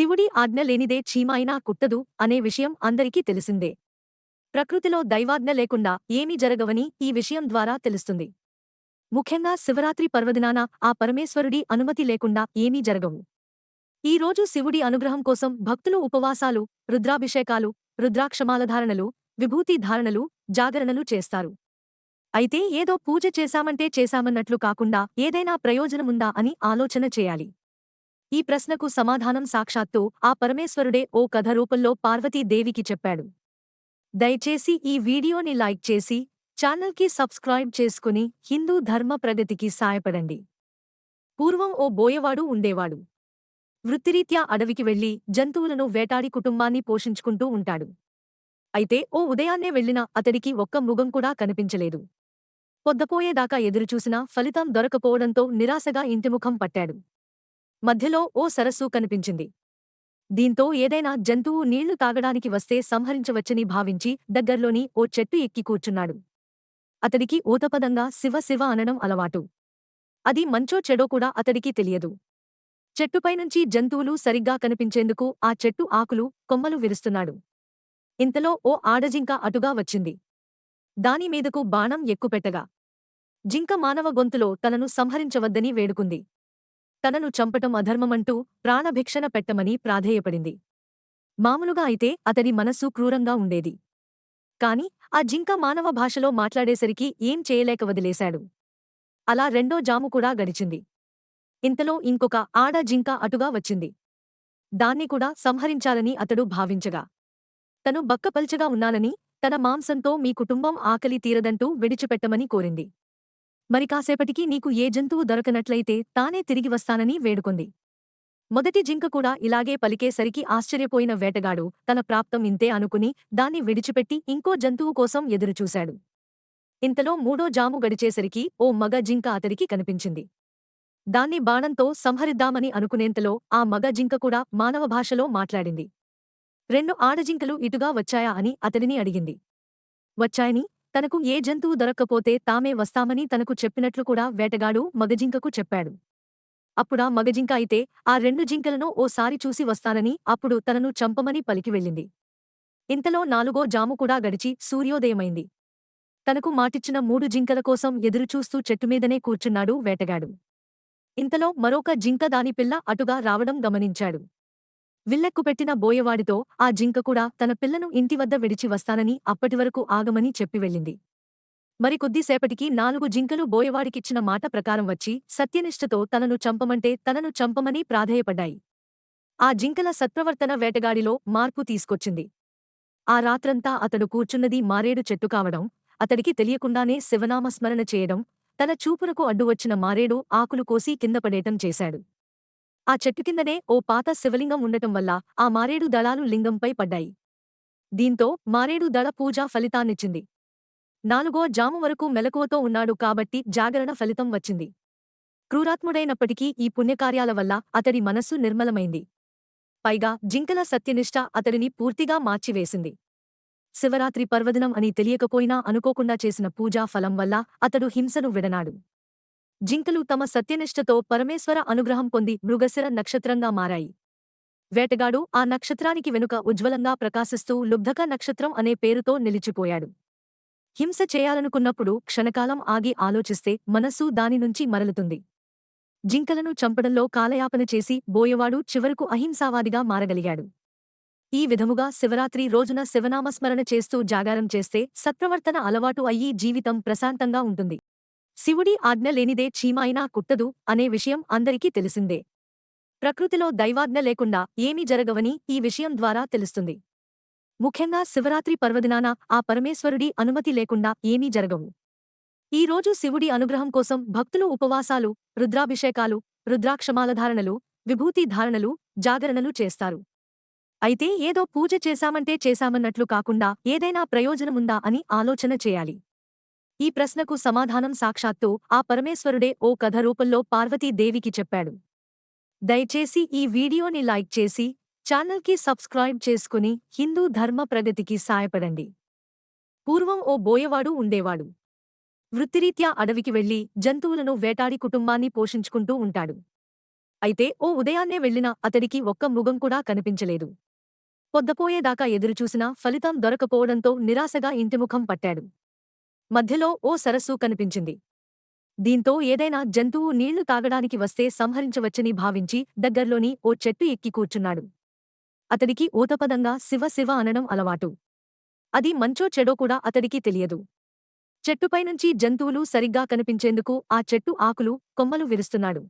శివుడి ఆజ్ఞ లేనిదే చీమైనా కుట్టదు అనే విషయం అందరికీ తెలిసిందే. ప్రకృతిలో దైవాజ్ఞ లేకుండా ఏమీ జరగవని ఈ విషయం ద్వారా తెలుస్తుంది. ముఖ్యంగా శివరాత్రి పర్వదినాన ఆ పరమేశ్వరుడి అనుమతి లేకుండా ఏమీ జరగవు. ఈ రోజు శివుడి అనుగ్రహం కోసం భక్తులు ఉపవాసాలు రుద్రాభిషేకాలు రుద్రాక్షమాలధారణలు విభూతి ధారణలు జాగరణలు చేస్తారు. అయితే ఏదో పూజ చేశామంటే చేశామన్నట్లు కాకుండా ఏదైనా ప్రయోజనముందా అని ఆలోచన చేయాలి. ఈ ప్రశ్నకు సమాధానం సాక్షాత్తు ఆ పరమేశ్వరుడే ఓ కథ రూపంలో పార్వతీదేవికి చెప్పాడు. దయచేసి ఈ వీడియోని లైక్ చేసి ఛానల్కి సబ్స్క్రైబ్ చేసుకుని హిందూ ధర్మ ప్రగతికి సాయపడండి. పూర్వం ఓ బోయవాడు ఉండేవాడు. వృత్తిరీత్యా అడవికి వెళ్ళి జంతువులను వేటాడి కుటుంబాన్ని పోషించుకుంటూ ఉంటాడు. అయితే ఓ ఉదయాన్నే వెళ్ళిన అతడికి ఒక్క మృగం కూడా కనిపించలేదు. పొద్దపోయేదాకా ఎదురుచూసినా ఫలితం దొరకపోవడంతో నిరాశగా ఇంటిముఖం పట్టాడు. మధ్యలో ఓ సరస్సు కనిపించింది. దీంతో ఏదైనా జంతువు నీళ్ళు తాగడానికి వస్తే సంహరించవచ్చని భావించి దగ్గర్లోని ఓ చెట్టు ఎక్కి కూర్చున్నాడు. అతడికి ఊతపదంగా శివ శివ అనడం అలవాటు. అది మంచో చెడో కూడా అతడికి తెలియదు. చెట్టుపైనుంచి జంతువులు సరిగ్గా కనిపించేందుకు ఆ చెట్టు ఆకులు కొమ్మలు విరుస్తున్నాడు. ఇంతలో ఓ ఆడజింక అటుగా వచ్చింది. దానిమీదకు బాణం ఎక్కుపెట్టగా. జింక మానవ గొంతులో తనను సంహరించవద్దని వేడుకుంది. తనను చంపటం అధర్మమంటూ ప్రాణభిక్షణ పెట్టమని ప్రాధేయపడింది. మామూలుగా అయితే అతడి మనస్సు క్రూరంగా ఉండేది. కాని ఆ జింక మానవ భాషలో మాట్లాడేసరికి ఏం చేయలేక వదిలేశాడు. అలా రెండో జాము కూడా గడిచింది. ఇంతలో ఇంకొక ఆడ జింక అటుగా వచ్చింది. దాన్ని కూడా సంహరించాలని అతడు భావించగా. తను బక్కపల్చగా ఉన్నానని తన మాంసంతో మీ కుటుంబం ఆకలి తీరదంటూ విడిచిపెట్టమని కోరింది. మరి కాసేపటికి నీకు ఏ జంతువు దొరకనట్లయితే తానే తిరిగి వస్తానని వేడుకుంది. మొదటి జింక కూడా ఇలాగే పలికేసరికి ఆశ్చర్యపోయిన వేటగాడు తన ప్రాప్తం ఇంతే అనుకుని దాన్ని విడిచిపెట్టి ఇంకో జంతువు కోసం ఎదురుచూశాడు. ఇంతలో మూడో జాము గడిచేసరికి ఓ మగ జింక అతడికి కనిపించింది. దాన్ని బాణంతో సంహరిద్దామని అనుకునేంతలో ఆ మగ జింక కూడా మానవ భాషలో మాట్లాడింది. రెండు ఆడజింకలు ఇటుగా వచ్చాయా అని అతడిని అడిగింది. వచ్చాయని తనకు ఏ జంతువు దొరక్కపోతే తామే వస్తామని తనకు చెప్పినట్లు కూడా వేటగాడు మగజింకకు చెప్పాడు. అప్పుడా మగజింక అయితే ఆ రెండు జింకలను ఓసారి చూసి వస్తానని అప్పుడు తనను చంపమని పలికి వెళ్ళింది. ఇంతలో నాలుగో జాము కూడా గడిచి సూర్యోదయమైంది. తనకు మాటిచ్చిన మూడు జింకల కోసం ఎదురుచూస్తూ చెట్టుమీదనే కూర్చున్నాడు వేటగాడు. ఇంతలో మరొక జింక దాని పిల్ల అటుగా రావడం గమనించాడు. విల్లెక్కుపెట్టిన బోయవాడితో ఆ జింక కూడా తన పిల్లను ఇంటివద్ద విడిచి వస్తానని అప్పటివరకు ఆగమని చెప్పి వెళ్ళింది. మరి కొద్దిసేపటికి నాలుగు జింకలు బోయవాడికిచ్చిన మాట ప్రకారం వచ్చి సత్యనిష్టతో తనను చంపమంటే తనను చంపమని ప్రాధేయపడ్డాయి. ఆ జింకల సత్ప్రవర్తన వేటగాడిలో మార్పు తీసుకొచ్చింది. ఆ రాత్రంతా అతడు కూర్చున్నది మారేడు చెట్టు కావడం అతడికి తెలియకుండానే శివనామస్మరణ చేయడం తన చూపునకు అడ్డువచ్చిన మారేడు ఆకులు కోసి కిందపడేటం చేశాడు. ఆ చెట్టు కిందనే ఓ పాత శివలింగం ఉండటం వల్ల ఆ మారేడు దళాలు లింగంపై పడ్డాయి. దీంతో మారేడు దళ పూజ ఫలితాన్నిచ్చింది. నాలుగో జాము వరకు మెలకువతో ఉన్నాడు కాబట్టి జాగరణ ఫలితం వచ్చింది. క్రూరాత్ముడైనప్పటికీ ఈ పుణ్యకార్యాల వల్ల అతడి మనస్సు నిర్మలమైంది. పైగా జింకల సత్యనిష్ట అతడిని పూర్తిగా మార్చివేసింది. శివరాత్రి పర్వదినం అని తెలియకపోయినా అనుకోకుండా చేసిన పూజా ఫలం వల్ల అతడు హింసను విడనాడు. జింకలు తమ సత్యనిష్టతో పరమేశ్వర అనుగ్రహం పొంది మృగశిర నక్షత్రంగా మారాయి. వేటగాడు ఆ నక్షత్రానికి వెనుక ఉజ్వలంగా ప్రకాశిస్తూ లుబ్ధక నక్షత్రం అనే పేరుతో నిలిచిపోయాడు. హింస చేయాలనుకున్నప్పుడు క్షణకాలం ఆగి ఆలోచిస్తే మనస్సు దానినుంచి మరలుతుంది. జింకలను చంపడంలో కాలయాపన చేసి బోయవాడు చివరకు అహింసావాదిగా మారగలిగాడు. ఈ విధముగా శివరాత్రి రోజున శివనామస్మరణ చేస్తూ జాగారం చేస్తే సత్ప్రవర్తన అలవాటు అయ్యి జీవితం ప్రశాంతంగా ఉంటుంది. శివుడి ఆజ్ఞ లేనిదే చీమాయినా కుట్టదు అనే విషయం అందరికీ తెలిసిందే. ప్రకృతిలో దైవాజ్ఞ లేకుండా ఏమీ జరగవని ఈ విషయం ద్వారా తెలుస్తుంది. ముఖ్యంగా శివరాత్రి పర్వదినాన ఆ పరమేశ్వరుడి అనుమతి లేకుండా ఏమీ జరగవు. ఈ రోజు శివుడి అనుగ్రహం కోసం భక్తులు ఉపవాసాలు రుద్రాభిషేకాలు రుద్రాక్షమాలధారణలు విభూతి ధారణలు జాగరణలు చేస్తారు. అయితే ఏదో పూజ చేశామంటే చేశామన్నట్లు కాకుండా ఏదైనా ప్రయోజనముందా అని ఆలోచన చేయాలి. ఈ ప్రశ్నకు సమాధానం సాక్షాత్తు ఆ పరమేశ్వరుడే ఓ కథ రూపంలో పార్వతీదేవికి చెప్పాడు. దయచేసి ఈ వీడియోని లైక్ చేసి ఛానల్కి సబ్స్క్రైబ్ చేసుకుని హిందూ ధర్మ ప్రగతికి సాయపడండి. పూర్వం ఓ బోయవాడు ఉండేవాడు. వృత్తిరీత్యా అడవికి వెళ్ళి జంతువులను వేటాడి కుటుంబాన్ని పోషించుకుంటూ ఉంటాడు. అయితే ఓ ఉదయాన్నే వెళ్ళిన అతడికి ఒక్క మృగం కూడా కనిపించలేదు. పొద్దపోయేదాకా ఎదురుచూసినా ఫలితం దొరకపోవడంతో నిరాశగా ఇంటిముఖం పట్టాడు. మధ్యలో ఓ సరస్సు కనిపించింది. దీంతో ఏదైనా జంతువు నీళ్ళు తాగడానికి వస్తే సంహరించవచ్చని భావించి దగ్గర్లోని ఓ చెట్టు ఎక్కి కూర్చున్నాడు. అతడికి ఊతపదంగా శివ శివ అనడం అలవాటు. అది మంచో చెడో కూడా అతడికి తెలియదు. చెట్టుపైనుంచి జంతువులు సరిగ్గా కనిపించేందుకు ఆ చెట్టు ఆకులు కొమ్మలు విరుస్తున్నాడు.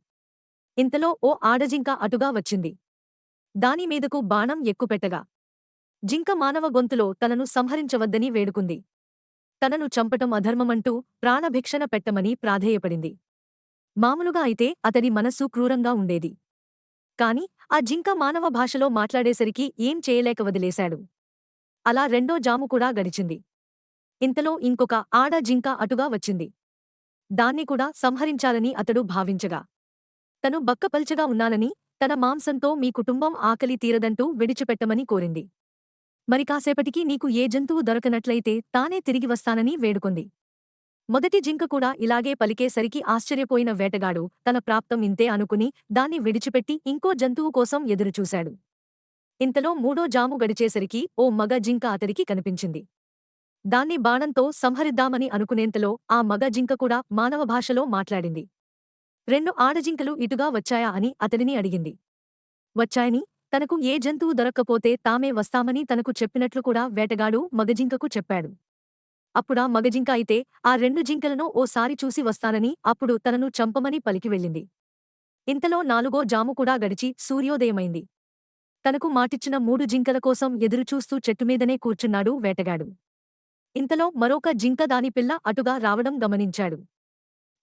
ఇంతలో ఓ ఆడజింక అటుగా వచ్చింది. దానిమీదకు బాణం ఎక్కుపెట్టగా. జింక మానవ గొంతులో తనను సంహరించవద్దని వేడుకుంది. తనను చంపటం అధర్మమంటూ ప్రాణభిక్షణ పెట్టమని ప్రాధేయపడింది. మామూలుగా అయితే అతడి మనస్సు క్రూరంగా ఉండేది. కాని ఆ జింక మానవ భాషలో మాట్లాడేసరికి ఏం చేయలేక వదిలేశాడు. అలా రెండో జాము కూడా గడిచింది. ఇంతలో ఇంకొక ఆడ జింక అటుగా వచ్చింది. దాన్ని కూడా సంహరించాలని అతడు భావించగా. తను బక్కపల్చగా ఉన్నానని తన మాంసంతో మీ కుటుంబం ఆకలి తీరదంటూ విడిచిపెట్టమని కోరింది. మరి కాసేపటికి నీకు ఏ జంతువు దొరకనట్లయితే తానే తిరిగి వస్తానని వేడుకుంది. మొదటి జింక కూడా ఇలాగే పలికేసరికి ఆశ్చర్యపోయిన వేటగాడు తన ప్రాప్తం ఇంతే అనుకుని దాన్ని విడిచిపెట్టి ఇంకో జంతువు కోసం ఎదురుచూశాడు. ఇంతలో మూడో జాము గడిచేసరికి ఓ మగ జింక అతడికి కనిపించింది. దాన్ని బాణంతో సంహరిద్దామని అనుకునేంతలో ఆ మగ జింక కూడా మానవ భాషలో మాట్లాడింది. రెండు ఆడజింకలు ఇటుగా వచ్చాయా అని అతడిని అడిగింది. వచ్చాయని తనకు ఏ జంతువు దొరక్కపోతే తామే వస్తామని తనకు చెప్పినట్లు కూడా వేటగాడు మగజింకకు చెప్పాడు. అప్పుడా మగజింక అయితే ఆ రెండు జింకలను ఓసారి చూసి వస్తానని అప్పుడు తనను చంపమని పలికి వెళ్ళింది. ఇంతలో నాలుగో జాము కూడా గడిచి సూర్యోదయమైంది. తనకు మాటిచ్చిన మూడు జింకల కోసం ఎదురుచూస్తూ చెట్టుమీదనే కూర్చున్నాడు వేటగాడు. ఇంతలో మరొక జింక దాని పిల్ల అటుగా రావడం గమనించాడు.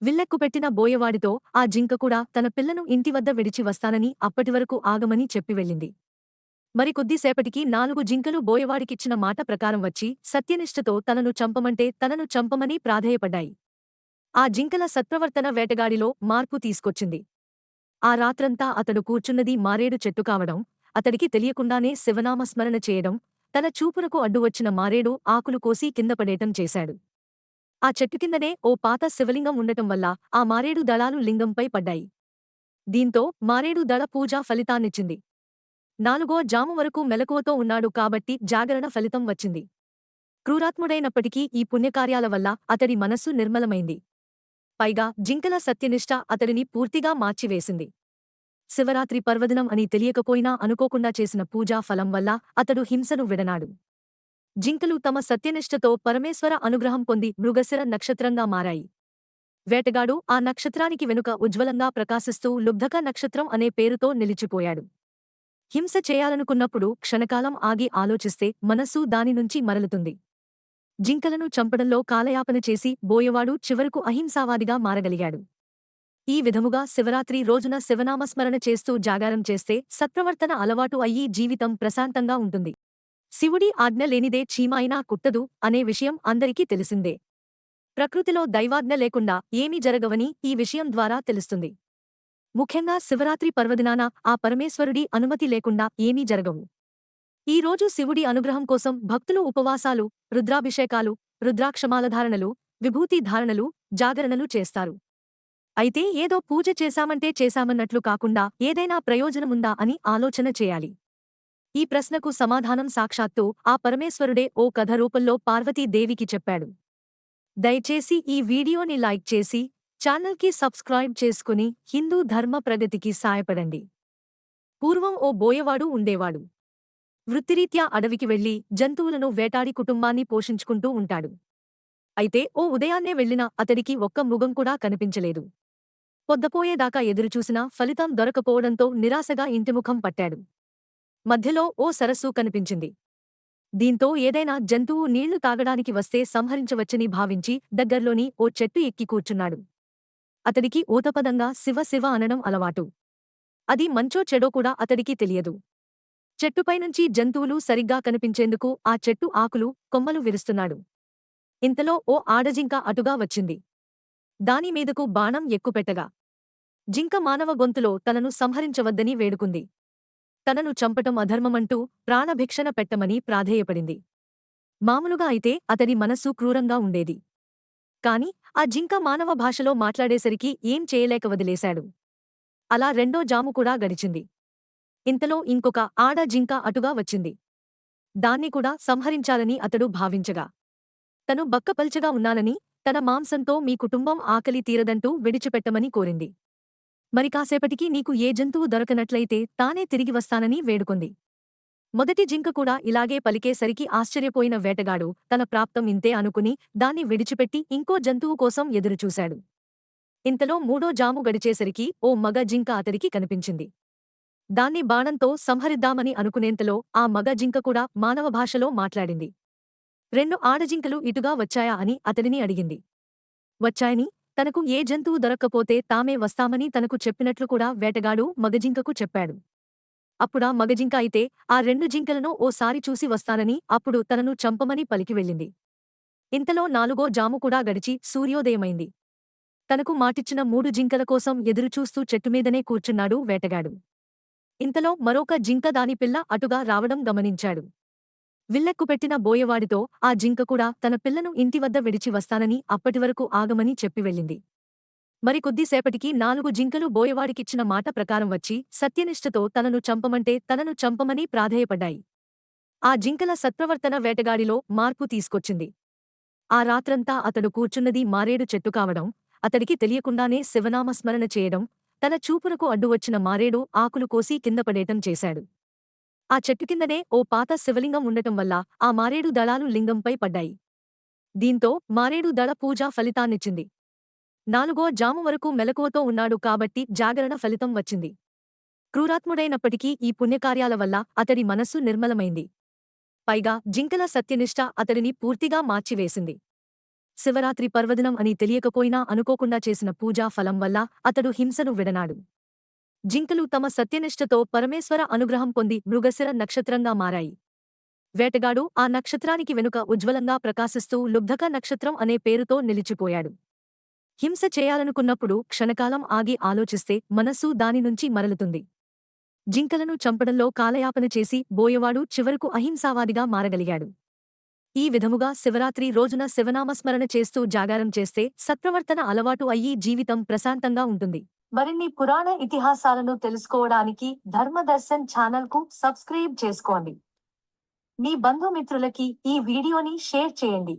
విల్లెక్కుపెట్టిన బోయవాడితో ఆ జింక కూడా తన పిల్లను ఇంటివద్ద విడిచి వస్తానని అప్పటివరకు ఆగమని చెప్పి వెళ్ళింది. మరి కొద్దిసేపటికి నాలుగు జింకలు బోయవాడికిచ్చిన మాట ప్రకారం వచ్చి సత్యనిష్టతో తనను చంపమంటే తనను చంపమని ప్రాధేయపడ్డాయి. ఆ జింకల సత్ప్రవర్తన వేటగాడిలో మార్పు తీసుకొచ్చింది. ఆ రాత్రంతా అతడు కూర్చున్నది మారేడు చెట్టు కావడం అతడికి తెలియకుండానే శివనామస్మరణ చేయడం తన చూపునకు అడ్డువచ్చిన మారేడు ఆకులు కోసి కిందపడేటం చేశాడు. ఆ చెట్టు కిందనే ఓ పాత శివలింగం ఉండటం వల్ల ఆ మారేడు దళాలు లింగంపై పడ్డాయి. దీంతో మారేడు దళ పూజ ఫలితాన్నిచ్చింది. నాలుగో జాము వరకు మెలకువతో ఉన్నాడు కాబట్టి జాగరణ ఫలితం వచ్చింది. క్రూరాత్ముడైనప్పటికీ ఈ పుణ్యకార్యాల వల్ల అతడి మనస్సు నిర్మలమైంది. పైగా జింకల సత్యనిష్ట అతడిని పూర్తిగా మార్చివేసింది. శివరాత్రి పర్వదినం అని తెలియకపోయినా అనుకోకుండా చేసిన పూజా ఫలం వల్ల అతడు హింసను విడనాడు. జింకలు తమ సత్యనిష్టతో పరమేశ్వర అనుగ్రహం పొంది మృగశిర నక్షత్రంగా మారాయి. వేటగాడు ఆ నక్షత్రానికి వెనుక ఉజ్వలంగా ప్రకాశిస్తూ లుబ్ధక నక్షత్రం అనే పేరుతో నిలిచిపోయాడు. హింస చేయాలనుకున్నప్పుడు క్షణకాలం ఆగి ఆలోచిస్తే మనస్సు దానినుంచి మరలుతుంది. జింకలను చంపడంలో కాలయాపన చేసి బోయవాడు చివరకు అహింసావాదిగా మారగలిగాడు. ఈ విధముగా శివరాత్రి రోజున శివనామస్మరణ చేస్తూ జాగారం చేస్తే సత్ప్రవర్తన అలవాటు అయ్యి జీవితం ప్రశాంతంగా ఉంటుంది. శివుడి ఆజ్ఞ లేనిదే చీమాయినా కుట్టదు అనే విషయం అందరికీ తెలిసిందే. ప్రకృతిలో దైవాజ్ఞ లేకుండా ఏమీ జరగవని ఈ విషయం ద్వారా తెలుస్తుంది. ముఖ్యంగా శివరాత్రి పర్వదినాన ఆ పరమేశ్వరుడి అనుమతి లేకుండా ఏమీ జరగవు. ఈ రోజు శివుడి అనుగ్రహం కోసం భక్తులు ఉపవాసాలు రుద్రాభిషేకాలు రుద్రాక్షమాలధారణలు విభూతి ధారణలు జాగరణలు చేస్తారు. అయితే ఏదో పూజ చేశామంటే చేశామన్నట్లు కాకుండా ఏదైనా ప్రయోజనముందా అని ఆలోచన చేయాలి. ఈ ప్రశ్నకు సమాధానం సాక్షాత్తు ఆ పరమేశ్వరుడే ఓ కథ రూపంలో పార్వతీదేవికి చెప్పాడు. దయచేసి ఈ వీడియోని లైక్ చేసి ఛానల్కి సబ్స్క్రైబ్ చేసుకుని హిందూ ధర్మ ప్రగతికి సాయపడండి పూర్వం ఓ బోయవాడు ఉండేవాడు. వృత్తిరీత్యా అడవికి వెళ్ళి జంతువులను వేటాడి కుటుంబాన్ని పోషించుకుంటూ ఉంటాడు. అయితే ఓ ఉదయాన్నే వెళ్ళిన అతడికి ఒక్క మృగం కూడా కనిపించలేదు. పొద్దపోయేదాకా ఎదురుచూసినా ఫలితం దొరకపోవడంతో నిరాశగా ఇంటిముఖం పట్టాడు. మధ్యలో ఓ సరస్సు కనిపించింది. దీంతో ఏదైనా జంతువు నీళ్ళు తాగడానికి వస్తే సంహరించవచ్చని భావించి దగ్గర్లోని ఓ చెట్టు ఎక్కి కూర్చున్నాడు. అతడికి ఊతపదంగా శివ శివ అనడం అలవాటు. అది మంచో చెడో కూడా అతడికి తెలియదు. చెట్టుపైనుంచి జంతువులు సరిగ్గా కనిపించేందుకు ఆ చెట్టు ఆకులు కొమ్మలు విరుస్తున్నాడు. ఇంతలో ఓ ఆడజింక అటుగా వచ్చింది. దానిమీదకు బాణం ఎక్కుపెట్టగా. జింక మానవ గొంతులో తనను సంహరించవద్దని వేడుకుంది. తనను చంపటం అధర్మమంటూ ప్రాణభిక్షణ పెట్టమని ప్రాధేయపడింది. మామూలుగా అయితే అతని మనస్సు క్రూరంగా ఉండేది. కాని ఆ జింక మానవ భాషలో మాట్లాడేసరికి ఏం చేయలేక వదిలేశాడు. అలా రెండో జాము కూడా గడిచింది. ఇంతలో ఇంకొక ఆడ జింక అటుగా వచ్చింది. దాన్ని కూడా సంహరించాలని అతడు భావించగా. తను బక్కపల్చగా ఉన్నానని తన మాంసంతో మీ కుటుంబం ఆకలి తీరదంటూ విడిచిపెట్టమని కోరింది. మరి కాసేపటికి నీకు ఏ జంతువు దొరకనట్లయితే తానే తిరిగి వస్తానని వేడుకొంది. మొదటి జింక కూడా ఇలాగే పలికేసరికి ఆశ్చర్యపోయిన వేటగాడు తన ప్రాప్తం ఇంతే అనుకుని దాన్ని విడిచిపెట్టి ఇంకో జంతువు కోసం ఎదురుచూశాడు. ఇంతలో మూడో జాము గడిచేసరికి ఓ మగ జింక అతడికి కనిపించింది. దాన్ని బాణంతో సంహరిద్దామని అనుకునేంతలో ఆ మగ జింక కూడా మానవ భాషలో మాట్లాడింది. రెండు ఆడజింకలు ఇటుగా వచ్చాయా అని అతడిని అడిగింది. వచ్చాయని తనకు ఏ జంతువు దొరక్కపోతే తామే వస్తామని తనకు చెప్పినట్లు కూడా వేటగాడు మగజింకకు చెప్పాడు. అప్పుడా మగజింక అయితే ఆ రెండు జింకలను ఓసారి చూసి వస్తానని అప్పుడు తనను చంపమని పలికి వెళ్ళింది. ఇంతలో నాలుగో జాము కూడా గడిచి సూర్యోదయమైంది. తనకు మాటిచ్చిన మూడు జింకల కోసం ఎదురుచూస్తూ చెట్టుమీదనే కూర్చున్నాడు వేటగాడు. ఇంతలో మరొక జింక దాని పిల్ల అటుగా రావడం గమనించాడు. విల్లెక్కుపెట్టిన బోయవాడితో ఆ జింక కూడా తన పిల్లను ఇంటివద్ద విడిచి వస్తానని అప్పటివరకు ఆగమని చెప్పి వెళ్ళింది. మరి కొద్దిసేపటికి నాలుగు జింకలు బోయవాడికిచ్చిన మాట ప్రకారం వచ్చి సత్యనిష్టతో తనను చంపమంటే తనను చంపమని ప్రాధేయపడ్డాయి. ఆ జింకల సత్ప్రవర్తన వేటగాడిలో మార్పు తీసుకొచ్చింది. ఆ రాత్రంతా అతడు కూర్చున్నది మారేడు చెట్టు కావడం అతడికి తెలియకుండానే శివనామస్మరణ చేయడం తన చూపునకు అడ్డువచ్చిన మారేడు ఆకులు కోసి కిందపడేటం చేశాడు. ఆ చెట్టు కిందనే ఓ పాత శివలింగం ఉండటం వల్ల ఆ మారేడు దళాలు లింగంపై పడ్డాయి. దీంతో మారేడు దళ పూజా ఫలితాన్నిచ్చింది. నాలుగో జాము వరకు మెలకువతో ఉన్నాడు కాబట్టి జాగరణ ఫలితం వచ్చింది. క్రూరాత్ముడైనప్పటికీ ఈ పుణ్యకార్యాల వల్ల అతడి మనస్సు నిర్మలమైంది. పైగా జింకల సత్యనిష్ట అతడిని పూర్తిగా మార్చివేసింది. శివరాత్రి పర్వదినం అని తెలియకపోయినా అనుకోకుండా చేసిన పూజా ఫలం వల్ల అతడు హింసను విడనాడు. జింకలు తమ సత్యనిష్టతో పరమేశ్వర అనుగ్రహం పొంది మృగశిర నక్షత్రంగా మారాయి. వేటగాడు ఆ నక్షత్రానికి వెనుక ఉజ్వలంగా ప్రకాశిస్తూ లుబ్ధక నక్షత్రం అనే పేరుతో నిలిచిపోయాడు. హింస చేయాలనుకున్నప్పుడు క్షణకాలం ఆగి ఆలోచిస్తే మనస్సు దాని నుంచి మరలుతుంది. జింకలను చంపడంలో కాలయాపన చేసి బోయవాడు చివరకు అహింసావాదిగా మారగలిగాడు. ఈ విధముగా శివరాత్రి రోజున శివనామస్మరణ చేస్తూ జాగారం చేస్తే సత్ప్రవర్తన అలవాటు అయ్యి జీవితం ప్రశాంతంగా ఉంటుంది. మరిన్ని పురాణ ఇతిహాసాలను తెలుసుకోవడానికి ధర్మదర్శన్ ఛానల్కు సబ్స్క్రైబ్ చేసుకోండి. మీ బంధుమిత్రులకి ఈ వీడియోని షేర్ చేయండి.